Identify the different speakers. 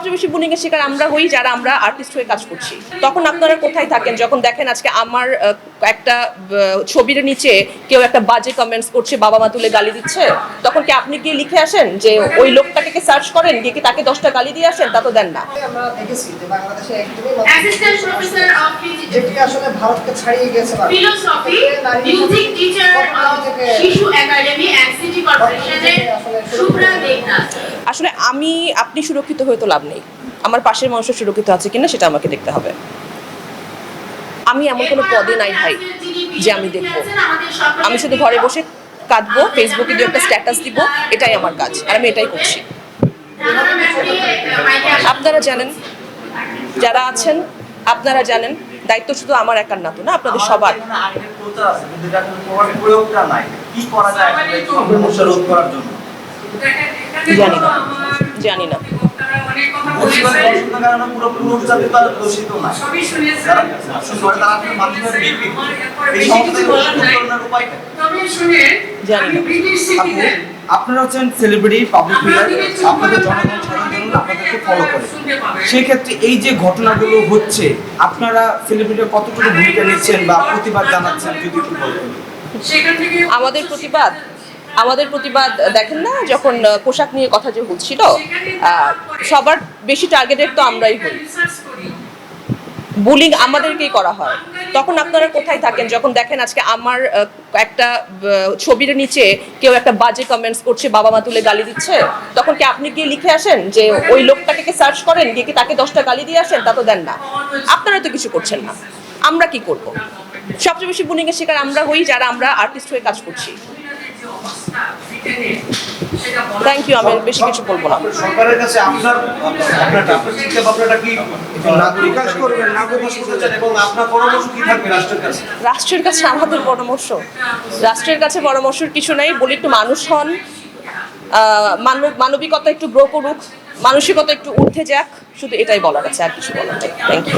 Speaker 1: সবচেয়ে বেশি বুলিং এর শিকার আমরা হই যারা আমরা আর্টিস্ট হয়ে কাজ করছি। তখন আপনারা কোথায় থাকেন? যখন দেখেন আজকে আমার একটা ছবির নিচে কেউ একটা বাজে কমেন্টস করছে বাবা মা তুলে গালি দিচ্ছে তখন কি আপনি কি লিখে আসেন যে ওই লোকটাকে কি সার্চ করেন? গিয়ে কি তাকে দশটা গালি দিয়ে আসেন? তা তো দেন না।
Speaker 2: আমরা দেখেছি যে বাংলাদেশে একদমই
Speaker 3: অ্যাসিস্ট্যান্ট প্রফেসর অফ
Speaker 2: যেটি আসলে ভারতকে ছাড়িয়ে গেছে।
Speaker 3: ফিলোসফি মিউজিক টিচার শিশু একাডেমি অ্যান্ড সিটি কর্পোরেশনের শুভ্রা দেবনাথ
Speaker 1: আসলে আমি আপনি সুরক্ষিত হয়ে তো লাভ নেই। আমার পাশের মানুষ সুরক্ষিত আছে কিনা সেটা আমাকে দেখতে হবে। আমি এমন কোনো পদে নাই ভাই যে আমি দেখব। আমি শুধু ঘরে বসে কাঁদবো ফেসবুকে দিয়ে একটা স্ট্যাটাস দিব এটাই আমার কাজ আর আমি এটাই করছি। আপনারা জানেন যারা আছেন আপনারা জানেন দায়িত্ব শুধু আমার একার না তো না আপনাদের সবার।
Speaker 4: এখানে আইনের প্রচার আছে, কিন্তু এটার কোনো প্রভাবে প্রয়োগটা নাই। কি করা যায় আসলে এই সমস্যা রোধ করার জন্য?
Speaker 1: জানি না জানি না।
Speaker 5: আপনারা হচ্ছেন সেলিব্রিটি পাবলিক ফিগার আপনাদের জনগণ সাধারণ আপনাদেরকে ফলো করে সেই ক্ষেত্রে এই যে ঘটনাগুলো হচ্ছে আপনারা সেলিব্রিটি কতটুকু ভূমিকা নিচ্ছেন বা প্রতিবাদ জানাচ্ছেন যদি একটু
Speaker 1: আমাদের প্রতিবাদ আমাদের প্রতিবাদ, দেখেন না, যখন পোশাক নিয়ে কথা যে হচ্ছিল সবার বেশি টার্গেটেড তো আমরাই হই। বুলিং আমাদেরকেই করা হয়। তখন আপনারা কোথায় থাকেন? যখন দেখেন আজকে আমার একটা ছবির নিচে কেউ একটা বাজে কমেন্টস করছে, বাবা মা তুলে গালি দিচ্ছে, তখন কি আপনি গিয়ে লিখে আসেন যে ওই লোকটাকে সার্চ করেন? গিয়ে কি তাকে দশটা গালি দিয়ে আসেন? তা তো দেন না। আপনারা তো কিছু করছেন না। আমরা কি করব? সবচেয়ে বেশি বুলিং এর শিকার আমরা হই, যারা আমরা আর্টিস্ট হয়ে কাজ করছি। থ্যাংক ইউ আমি বেশি কিছু বলব না।
Speaker 4: সরকারের কাছে আপনার আপনার চিন্তা ভাবনাটা কি?
Speaker 5: বিকাশ করবেন, নাগরিক
Speaker 4: এবং আপনার পরামর্শ কি থাকবে রাষ্ট্রের কাছে?
Speaker 1: রাষ্ট্রের কাছে আমাদের পরামর্শ। রাষ্ট্রের কাছে পরামর্শের কিছু নাই বলি একটু মানুষ হন। মানব মানবিকতা একটু গ্রো করুক মানসিকতা একটু উঠে যাক শুধু এটাই বলার আছে আর কিছু বলার নেই। Thank you